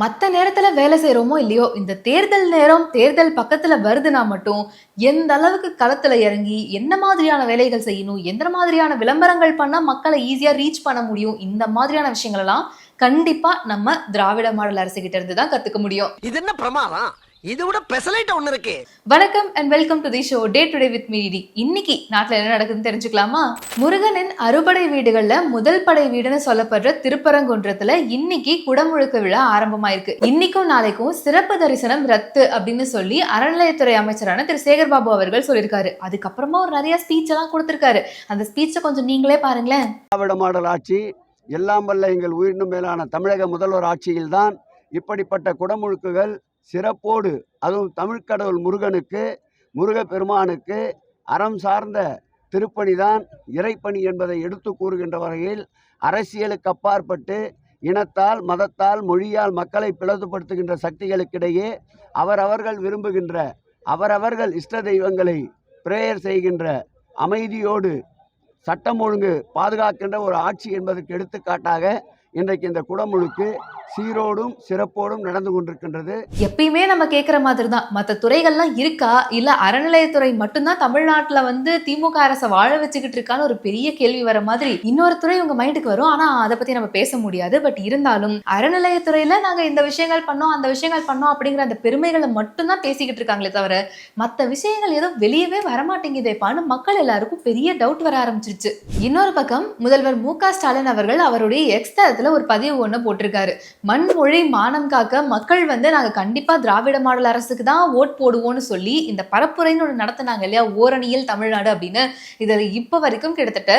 மற்ற நேரத்தில் வேலை செய்கிறோமோ இல்லையோ இந்த தேர்தல் நேரம் தேர்தல் பக்கத்துல வருதுன்னா மட்டும் எந்த அளவுக்கு களத்துல இறங்கி என்ன மாதிரியான வேலைகள் செய்யணும் எந்த மாதிரியான விளம்பரங்கள் பண்ணா மக்களை ஈஸியா ரீச் பண்ண முடியும் இந்த மாதிரியான விஷயங்களெல்லாம் கண்டிப்பாக கண்டிப்பா நம்ம திராவிட மாடல் அரசு கிட்ட இருந்து தான் கத்துக்க முடியும். இது என்ன பிரமாதம்? இது விட பெசலைட் ஒண்ணு இருக்கு. வணக்கம் and welcome to the show day today with மீடி இன்னைக்கு நாட்டுல என்ன நடக்குதுன்னு தெரிஞ்சுக்கலாமா? முருகனின் அறுபடை வீடுகள்ல முதல் படை வீடுன்னு சொல்லப்படுற திருப்பரங்குன்றத்துல இன்னைக்கு குடமுழுக்கு விழா ஆரம்பமாயிருக்கு. இன்னைக்கும் நாளைக்கும் சிறப்பு தரிசனம் ரத்து அப்படின்னு சொல்லி அறநிலையத்துறை அமைச்சரான திரு. சேகர்பாபு அவர்கள் சொல்லியிருக்காரு. அதுக்கப்புறமா ஒரு நிறைய ஸ்பீச் எல்லாம் கொடுத்திருக்காரு. அந்த ஸ்பீச்சை கொஞ்சம் நீங்களே பாருங்களேன். திராவிட மாடல் ஆட்சி எல்லாம் வல்ல எங்கள் உயிரினும் மேலான தமிழக முதல்வர் ஆட்சியில்தான் இப்படிப்பட்ட குடமுழுக்குகள் சிறப்போடு அதுவும் தமிழ்க்கடவுள் முருகனுக்கு முருகப்பெருமானுக்கு அறம் சார்ந்த திருப்பணிதான் இறைப்பணி என்பதை எடுத்து கூறுகின்ற வகையில் அரசியலுக்கு அப்பாற்பட்டு இனத்தால் மதத்தால் மொழியால் மக்களை பிளவுபடுத்துகின்ற சக்திகளுக்கிடையே அவரவர்கள் விரும்புகின்ற அவரவர்கள் இஷ்ட தெய்வங்களை பிரேயர் செய்கின்ற அமைதியோடு சட்டம் ஒழுங்கு பாதுகாக்கின்ற ஒரு ஆட்சி என்பதற்கு எடுத்துக்காட்டாக இன்றைக்கு இந்த குடமுழுக்கு சீரோடும் சிறப்போடும் நடந்து கொண்டிருக்கின்றது. எப்பயுமே நம்ம கேட்குற மாதிரி தான் மற்ற துறைகள்லாம் இருக்கா? இல்லை அறநிலையத்துறை மட்டும்தான் தமிழ்நாட்டில் வந்து திமுக அரசை வாழ வச்சுக்கிட்டு இருக்கான்னு ஒரு பெரிய கேள்வி வர மாதிரி இன்னொரு துறை உங்க மைண்டுக்கு வரும். ஆனால் அதை பற்றி நம்ம பேச முடியாது. பட் இருந்தாலும் அறநிலையத்துறையில் நாங்கள் இந்த விஷயங்கள் பண்ணோம் அந்த விஷயங்கள் பண்ணோம் அப்படிங்கிற அந்த பெருமைகளை மட்டும்தான் பேசிக்கிட்டு இருக்காங்களே தவிர மற்ற விஷயங்கள் ஏதோ வெளியவே வரமாட்டேங்குதேப்பான்னு மக்கள் எல்லாருக்கும் பெரிய டவுட் வர ஆரம்பிச்சிருச்சு. இன்னொரு பக்கம் முதல்வர் மு ஸ்டாலின் அவர்கள் அவருடைய எக்ஸ் ஒரு பதிவு ஒன்று போட்டிருக்காரு. மண்மொழி மானம் காக்க மக்கள் வந்து நாங்கள் கண்டிப்பாக திராவிட மாடல் அரசுக்கு தான் ஓட் போடுவோம்னு சொல்லி இந்த பரப்புரைன்னு ஒன்று நடத்தினாங்க இல்லையா? ஓரணியில் தமிழ்நாடு அப்படின்னு. இதில் இப்போ வரைக்கும் கிட்டத்தட்ட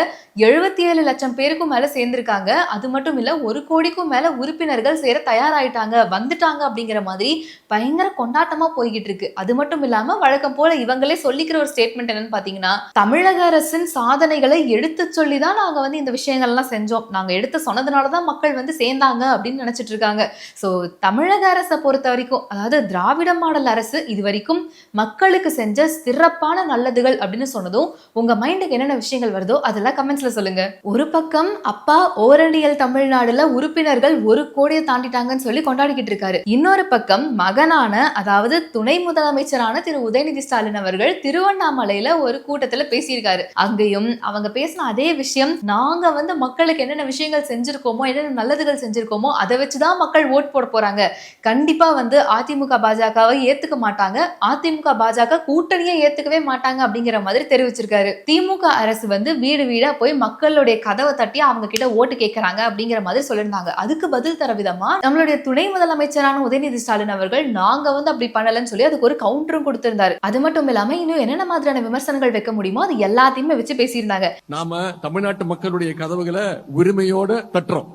எழுபத்தி ஏழு லட்சம் பேருக்கும் மேலே சேர்ந்திருக்காங்க. அது மட்டும் இல்லை ஒரு கோடிக்கும் மேலே உறுப்பினர்கள் சேர தயாராயிட்டாங்க. வந்துட்டாங்க அப்படிங்கிற மாதிரி பயங்கர கொண்டாட்டமாக போய்கிட்டு இருக்கு. அது மட்டும் இல்லாமல் வழக்கம் போல இவங்களே சொல்லிக்கிற ஒரு ஸ்டேட்மெண்ட் என்னன்னு பார்த்தீங்கன்னா தமிழக அரசின் சாதனைகளை எடுத்து சொல்லி தான் நாங்கள் வந்து இந்த விஷயங்கள்லாம் செஞ்சோம். நாங்கள் எடுத்து சொன்னதுனால தான் மக்கள் வந்து சேர்ந்தாங்க அப்படின்னு நினச்சிட்டு இருக்காங்க. ஸோ தமிழக அரசை பொறுத்த வரைக்கும் அதாவது திராவிட மாடல் அரசு இது வரைக்கும் மக்களுக்கு செஞ்ச சிறப்பான நல்லதுகள் அப்படின்னு சொன்னதும் உங்க மைண்டுக்கு என்னென்ன விஷயங்கள் வருதோ அதெல்லாம் கமெண்ட்ஸ்ல சொல்லுங்க. ஒரு பக்கம் அப்பா ஓரணியல் தமிழ்நாடுல உறுப்பினர்கள் ஒரு கோடியை தாண்டிட்டாங்கன்னு சொல்லி கொண்டாடிக்கிட்டு இருக்காரு. இன்னொரு பக்கம் மகனான அதாவது துணை முதலமைச்சரான திரு. உதயநிதி ஸ்டாலின் அவர்கள் திருவண்ணாமலையில ஒரு கூட்டத்துல பேசியிருக்காரு. அங்கேயும் அவங்க பேசின அதே விஷயம் நாங்க வந்து மக்களுக்கு என்னென்ன விஷயங்கள் செஞ்சிருக்கோமோ என்னென்ன நல்லதுகள் செஞ்சுருக்கோமோ அதை வச்சு தான் மக்கள் ஓட் போட போறாங்க. கண்டிப்பா வந்து அதிமுக பாஜகவை ஏத்துக்க மாட்டாங்க. அதிமுக பாஜக கூட்டணியை ஏத்துக்கவே மாட்டாங்க அப்படிங்கிற மாதிரி தெரிவிச்சிருக்காரு. திமுக அரசு வந்து வீடு வீடா போய் மக்களுடைய கதவை தட்டி அவங்க கிட்ட ஓட்டு கேட்கறாங்க அப்படிங்கிற மாதிரி சொல்லியிருந்தாங்க. அதுக்கு பதில் தர விதமா நம்மளுடைய துணை முதலமைச்சரான உதயநிதி ஸ்டாலின் அவர்கள் நாங்க வந்து அப்படி பண்ணலன்னு சொல்லி அதுக்கு ஒரு கவுண்டரும் கொடுத்திருந்தாரு. அது மட்டும் இல்லாம இன்னும் என்னென்ன மாதிரியான விமர்சனங்கள் வைக்க முடியுமோ அது எல்லாத்தையுமே வச்சு பேசியிருந்தாங்க. நாம தமிழ்நாட்டு மக்களுடைய கதவுகளை உரிமையோட தட்டுறோம்.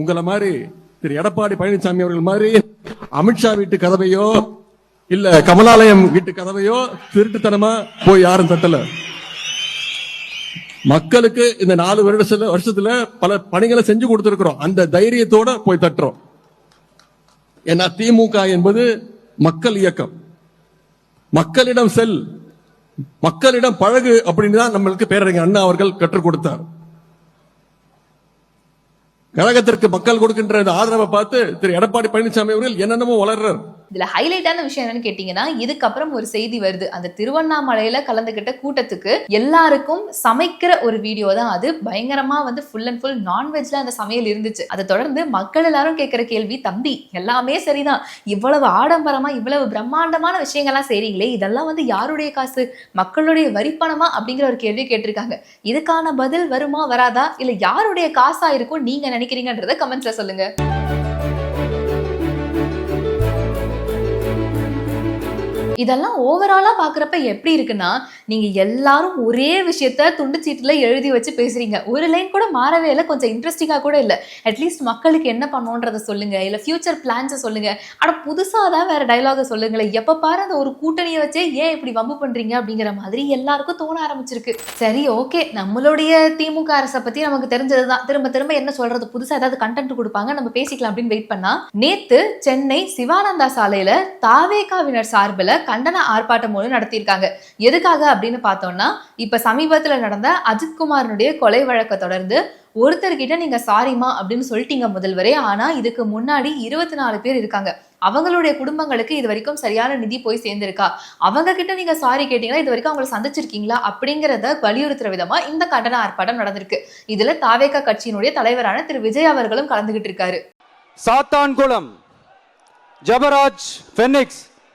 உங்களை மாதிரி திரு எடப்பாடி பழனிசாமி அவர்கள் மாதிரி அமித்ஷா வீட்டு கதவையோ இல்ல கமலாலயம் வீட்டு கதவையோ திருட்டுத்தனமா போய் யாரும் தட்டல. மக்களுக்கு இந்த நாலு வருடத்துல வருஷத்துல பல பணிகளை செஞ்சு கொடுத்திருக்கிறோம். அந்த தைரியத்தோட போய் தட்டுறோம். ஏன்னா திமுக என்பது மக்கள் இயக்கம். மக்களிடம் செல் மக்களிடம் பழகு அப்படின்னு தான் நம்மளுக்கு பேரறிஞர் அண்ணா அவர்கள் கற்றுக் கொடுத்தார். கழகத்திற்கு மக்கள் கொடுக்கின்ற ஆதரவை பார்த்து திரு எடப்பாடி பழனிசாமி அவர்கள் என்னென்னமோ வளர்றார். இதில் ஹைலைட்டான விஷயம் என்னன்னு கேட்டிங்கன்னா இதுக்கப்புறம் ஒரு செய்தி வருது. அந்த திருவண்ணாமலையில் கலந்துக்கிட்ட கூட்டத்துக்கு எல்லாருக்கும் சமைக்கிற ஒரு வீடியோ தான் அது. பயங்கரமாக வந்து ஃபுல் அண்ட் ஃபுல் நான்வெஜ்ல அந்த சமையல் இருந்துச்சு. அதை தொடர்ந்து மக்கள் எல்லாரும் கேட்குற கேள்வி தம்பி எல்லாமே சரிதான். இவ்வளவு ஆடம்பரமாக இவ்வளவு பிரம்மாண்டமான விஷயங்கள்லாம் செய்கிறீங்களே இதெல்லாம் வந்து யாருடைய காசு? மக்களுடைய வரிப்பணமா? அப்படிங்கிற ஒரு கேள்வி கேட்டிருக்காங்க. இதுக்கான பதில் வருமா வராதா? இல்லை யாருடைய காசாக இருக்கும் நீங்கள் நினைக்கிறீங்கன்றதை கமெண்ட்ஸில் சொல்லுங்கள் இதெல்லாம் ஓவராலாக பார்க்குறப்ப எப்படி இருக்குன்னா நீங்கள் எல்லாரும் ஒரே விஷயத்த துண்டு சீட்டில் எழுதி வச்சு பேசுகிறீங்க ஒரு லைன் கூட மாறவே இல்லை கொஞ்சம் இன்ட்ரெஸ்டிங்காக கூட இல்லை. அட்லீஸ்ட் மக்களுக்கு என்ன பண்ணோன்றத சொல்லுங்க இல்லை ஃபியூச்சர் பிளான்ஸை சொல்லுங்க. ஆனால் புதுசாக தான் வேற டயலாக சொல்லுங்களேன். எப்போ பாரு அந்த ஒரு கூட்டணியை வச்சே ஏன் இப்படி வம்பு பண்ணுறீங்க அப்படிங்கிற மாதிரி எல்லாருக்கும் தோண ஆரம்பிச்சிருக்கு. சரி ஓகே நம்மளுடைய திமுக அரசை பற்றி நமக்கு தெரிஞ்சது தான் திரும்ப திரும்ப என்ன சொல்றது? புதுசாக ஏதாவது கண்டென்ட் கொடுப்பாங்க நம்ம பேசிக்கலாம் அப்படின்னு வெயிட் பண்ணா நேத்து சென்னை சிவானந்தா சாலையில தாவேகாவினர் சார்பில் கண்டன ஆர்ப்பாட்டம் ஒன்று நடத்தியிருக்காங்க. எதுக்காக அப்படின்னு பார்த்தோம்னா இப்ப சமீபத்துல நடந்த அஜித்குமாரனுடைய கொலை வழக்கை தொடர்ந்து ஒருத்தர்கிட்ட நீங்க சாரிமா அப்படின்னு சொல்லிட்டீங்க முதல்வரே ஆனா இதுக்கு முன்னாடி இருபத்தி நாலு பேர் இருக்காங்க. அவங்களுடைய குடும்பங்களுக்கு இது வரைக்கும் சரியான நிதி போய் சேர்ந்திருக்கா? அவங்க கிட்ட நீங்க சாரி கேட்டீங்களா இது வரைக்கும் அவங்களை சந்திச்சிருக்கீங்களா? அப்படிங்கறத வலியுறுத்துற விதமா இந்த கண்டன ஆர்ப்பாட்டம் நடந்திருக்கு. இதுல தாவேக கட்சியினுடைய தலைவரான திரு. விஜய் அவர்களும் கலந்துகிட்டு இருக்காரு. சாத்தான்குளம் ஜபராஜ் ஃபெனிக்ஸ்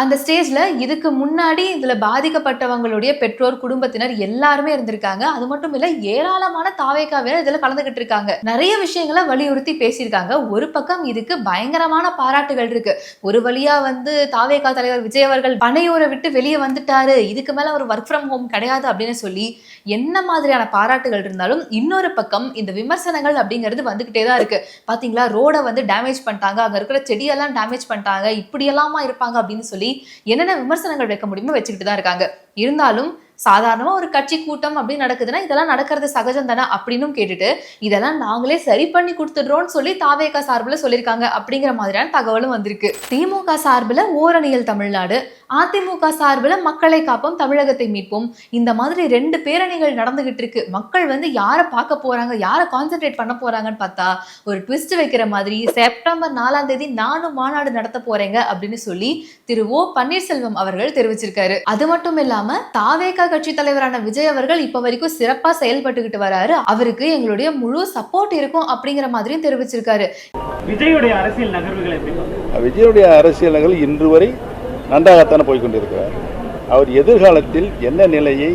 அந்த ஸ்டேஜில் இதுக்கு முன்னாடி இதில் பாதிக்கப்பட்டவங்களுடைய பெற்றோர் குடும்பத்தினர் எல்லாருமே இருந்திருக்காங்க. அது மட்டும் இல்லை ஏராளமான தாவேக்காவினர் இதில் கலந்துகிட்டு இருக்காங்க. நிறைய விஷயங்களை வலியுறுத்தி பேசியிருக்காங்க. ஒரு பக்கம் இதுக்கு பயங்கரமான பாராட்டுகள் இருக்கு. ஒரு வழியா வந்து தாவேக்கா தலைவர் விஜய் அவர்கள் பனையூரை விட்டு வெளியே வந்துட்டாரு. இதுக்கு மேல ஒரு ஒர்க் ஃப்ரம் ஹோம் கிடையாது அப்படின்னு சொல்லி என்ன மாதிரியான பாராட்டுகள் இருந்தாலும் இன்னொரு பக்கம் இந்த விமர்சனங்கள் அப்படிங்கிறது வந்துகிட்டே தான் இருக்கு. பாத்தீங்களா? ரோட வந்து டேமேஜ் பண்ணிட்டாங்க. அங்க இருக்கிற செடியெல்லாம் டேமேஜ் பண்ணிட்டாங்க. இப்படியெல்லாமா இருப்பாங்க அப்படின்னு சொல்லி என்னென்ன விமர்சனங்கள் வைக்க முடியுமோ வச்சுக்கிட்டு தான் இருக்காங்க. இருந்தாலும் சாதாரணமாக ஒரு கட்சி கூட்டம் அப்படின்னு நடக்குதுன்னா இதெல்லாம் நடக்கிறது சகஜம் தானே அப்படின்னும் கேட்டுட்டு இதெல்லாம் நாங்களே சரி பண்ணி கொடுத்துடுறோம்னு சொல்லி தாவேகா சார்பில் சொல்லியிருக்காங்க அப்படிங்கிற மாதிரியான தகவலும் வந்திருக்கு. திமுக சார்பில் ஓரணியல் தமிழ்நாடு அதிமுக சார்பில் மக்களை காப்போம் தமிழகத்தை மீட்போம். இந்த மாதிரி ரெண்டு பேரணிகள் நடந்துகிட்டு இருக்கு. மக்கள் வந்து யாரை பார்க்க போறாங்க யாரை கான்சென்ட்ரேட் பண்ண போறாங்கன்னு பார்த்தா ஒரு ட்விஸ்ட் வைக்கிற மாதிரி செப்டம்பர் நாலாம் தேதி நானும் மாநாடு நடத்த போறேங்க அப்படின்னு சொல்லி திரு ஓ பன்னீர்செல்வம் அவர்கள் தெரிவிச்சிருக்காரு. அது மட்டும் இல்லாம தாவேகா கட்சி தலைவரான விஜய் அவர்கள் இப்ப வரைக்கும் சிறப்பா செயல்பட்டுக்கிட்டு வராரு. அவருக்கு எங்களுடைய முழு சப்போர்ட் இருக்கும் அப்படிங்கிற மாதிரியும் தெரிவிச்சிருக்காரு. விஜயுடைய அரசியல் நகர்வுகள்? விஜயுடைய அரசியல் நகல் இன்று வரை நன்றாகத்தானே போய்க்கொண்டிருக்கிறார் அவர் எதிர்காலத்தில் என்ன நிலையை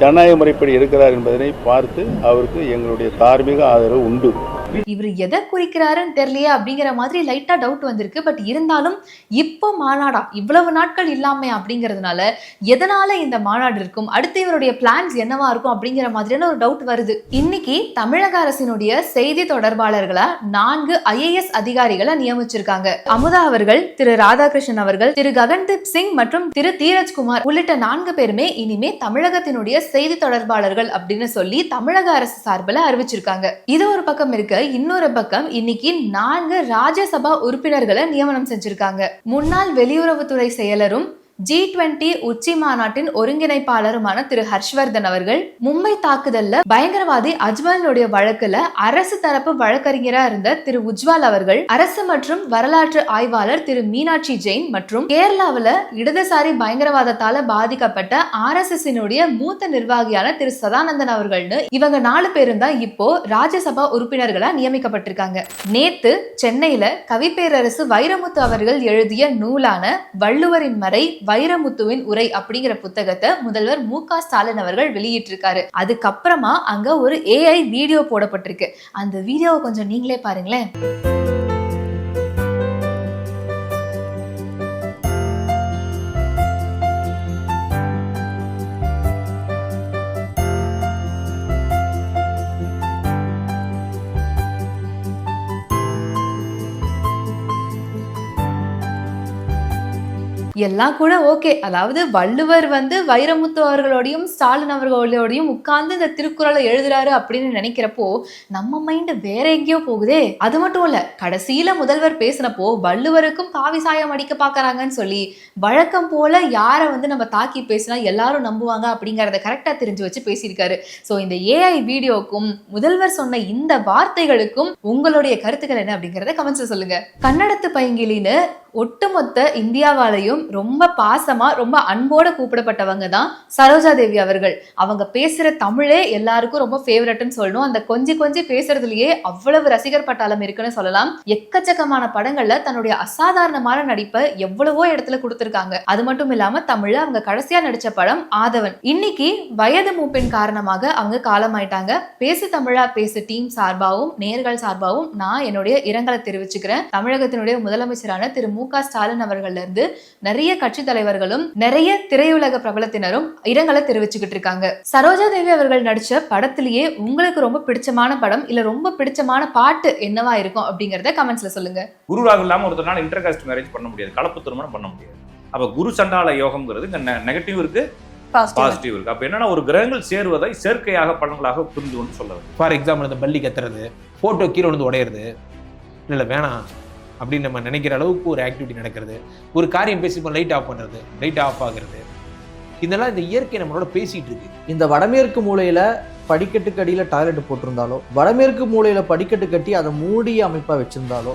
ஜனநாயக முறைப்படி எடுக்கிறார் என்பதனை பார்த்து அவருக்கு எங்களுடைய தார்மீக ஆதரவு உண்டு. இவர் எதை குறிக்கிறாருன்னு தெரியலையே அப்படிங்கிற மாதிரி லைட்டா டவுட் வந்திருக்கு. பட் இருந்தாலும் இப்போ மாநாடா இவ்வளவு நாட்கள் இல்லாமே அப்படிங்கிறதுனால எதனால இந்த மாநாடு இருக்கும்? அடுத்து இவருடைய பிளான்ஸ் என்னவா இருக்கும் அப்படிங்கிற மாதிரியான ஒரு டவுட் வருது. இன்னைக்கு தமிழக அரசினுடைய செய்தி தொடர்பாளர்களை நான்கு ஐஏஎஸ் அதிகாரிகளை நியமிச்சிருக்காங்க. அமுதா அவர்கள் திரு ராதாகிருஷ்ணன் அவர்கள் திரு ககன்தீப் சிங் மற்றும் திரு தீரஜ்குமார் உள்ளிட்ட நான்கு பேருமே இனிமே தமிழகத்தினுடைய செய்தி தொடர்பாளர்கள் அப்படின்னு சொல்லி தமிழக அரசு சார்பில் அறிவிச்சிருக்காங்க. இது ஒரு பக்கம் இருக்கு. இன்னொரு பக்கம் இன்னைக்கு நான்கு ராஜ்யசபா உறுப்பினர்களை நியமனம் செஞ்சிருக்காங்க. முன்னாள் வெளியுறவுத்துறை செயலரும் ஜி டுவெண்டி உச்சி மாநாட்டின் ஒருங்கிணைப்பாளருமான திரு ஹர்ஷ்வர்தன் அவர்கள் மும்பை தாக்குதல்ல பயங்கரவாதி அஜ்மலுடைய வழக்குல அரசு தரப்பு வழக்கறிஞரா இருந்த திரு உஜ்வால் அவர்கள் அரசு மற்றும் வரலாற்று ஆய்வாளர் திரு மீனாட்சி ஜெயின் மற்றும் கேரளாவில இடதுசாரி பயங்கரவாதத்தால பாதிக்கப்பட்ட ஆர் எஸ் மூத்த நிர்வாகியான திரு சதானந்தன் அவர்கள்னு இவங்க நாலு பேரும் தான் இப்போ ராஜ்யசபா உறுப்பினர்களா நியமிக்கப்பட்டிருக்காங்க. நேத்து சென்னையில கவிப்பேரரசு வைரமுத்து அவர்கள் எழுதிய நூலான வள்ளுவரின் மறை வைரமுத்துவின் உரை அப்படிங்கிற புத்தகத்தை முதல்வர் மு க ஸ்டாலின் அவர்கள் வெளியிட்டிருக்காரு. அதுக்கப்புறமா அங்க ஒரு ஏஐ வீடியோ போடப்பட்டிருக்கு. அந்த வீடியோவை கொஞ்சம் நீங்களே பாருங்களேன். எல்லாம் கூட ஓகே. அதாவது வள்ளுவர் வந்து வைரமுத்து அவர்களோடையும் ஸ்டாலின் அவர்களோடையும் உட்கார்ந்து இந்த திருக்குறளை எழுதுறாரு அப்படின்னு நினைக்கிறப்போ நம்ம மைண்ட் வேற எங்கேயோ போகுதே. அது மட்டும் இல்ல கடைசியில முதல்வர் பேசினப்போ வள்ளுவருக்கும் காவி சாயம் அடிக்க பாக்குறாங்கன்னு சொல்லி வழக்கம் போல யாரை வந்து நம்ம தாக்கி பேசினா எல்லாரும் நம்புவாங்க அப்படிங்கறத கரெக்டா தெரிஞ்சு வச்சு பேசியிருக்காரு. ஸோ இந்த ஏஐ வீடியோக்கும் முதல்வர் சொன்ன இந்த வார்த்தைகளுக்கும் உங்களுடைய கருத்துக்கள் என்ன அப்படிங்கறத கமெண்ட்ஸ் சொல்லுங்க. கன்னடத்து பைங்கிலின்னு ஒட்டுமொத்த இந்தியாவாலையும் ரொம்ப பாசமா ரொம்ப அன்போட கூப்பிடப்பட்டவங்க தான் சரோஜா தேவி அவர்கள். அவங்க பேசுற தமிழே எல்லாருக்கும் ரொம்ப ஃபேவரட்னு சொல்லணும். அந்த கொஞ்சி கொஞ்சி பேசுறதுலயே அவ்வளவு ரசிகர் பட்டாளம் இருக்குன்னு சொல்லலாம். எக்கச்சக்கமான படங்கள்ல தன்னுடைய அசாதாரணமான நடிப்பை எவ்வளவோ இடத்துல கொடுத்துருக்காங்க. அது மட்டும் இல்லாம தமிழ்ல அவங்க கடைசியா நடிச்ச படம் ஆதவன். இன்னைக்கு வயது மூப்பின் காரணமாக அவங்க காலமாயிட்டாங்க. பேசு தமிழா பேசு டீம் சார்பாகவும் நேர்கள் சார்பாகவும் நான் என்னுடைய இரங்கலை தெரிவிச்சுக்கிறேன். தமிழகத்தினுடைய முதலமைச்சரான திரு மு க ஸ்டாலின் அவர்கள்ல இருந்து நிறைய கட்சி தலைவர்களும் நிறைய திரையுலக பிரபலத்தினரும் இரங்கலை தெரிவிச்சுக்கிட்டு இருக்காங்க. சரோஜா தேவி அவர்கள் நடிச்ச படத்திலேயே உங்களுக்கு ரொம்ப பிடிச்சமான படம் இல்ல ரொம்ப பிடிச்சமான பாட்டு என்னவா இருக்கும் அப்படிங்கறத கமெண்ட்ஸ்ல சொல்லுங்க. குரு ராகு இல்லாம ஒருத்தனால இன்டர் காஸ்ட் மேரேஜ் பண்ண முடியாது. கலப்பு திருமணம் பண்ண முடியாது. அப்ப குரு சண்டால யோகம்ங்கிறது நெகட்டிவ் இருக்கு பாசிட்டிவ் இருக்கு. அப்ப என்னன்னா ஒரு கிரகங்கள் சேருவதை சேர்க்கையாக பலன்களாக புரிந்து கொண்டு சொல்ல. ஃபார் எக்ஸாம்பிள் இந்த பள்ளி கத்துறது ஃபோட்டோ கீழே விழுந்து உடையிறது. இல்லை வேணாம். அப்படின்னு நம்ம நினைக்கிற அளவுக்கு ஒரு ஆக்டிவிட்டி நடக்கிறது. ஒரு காரியம் பேசிப்போம் லைட் ஆஃப் பண்ணுறது லைட் ஆஃப் ஆகுறது. இதெல்லாம் இந்த இயற்கை நம்மளோட பேசிட்டு இருக்கு. இந்த வடமேற்கு மூலையில படிக்கட்டுக்கு அடியில் டாய்லெட் போட்டிருந்தாலோ வடமேற்கு மூலையில படிக்கட்டு கட்டி அதை மூடிய அமைப்பாக வச்சிருந்தாலோ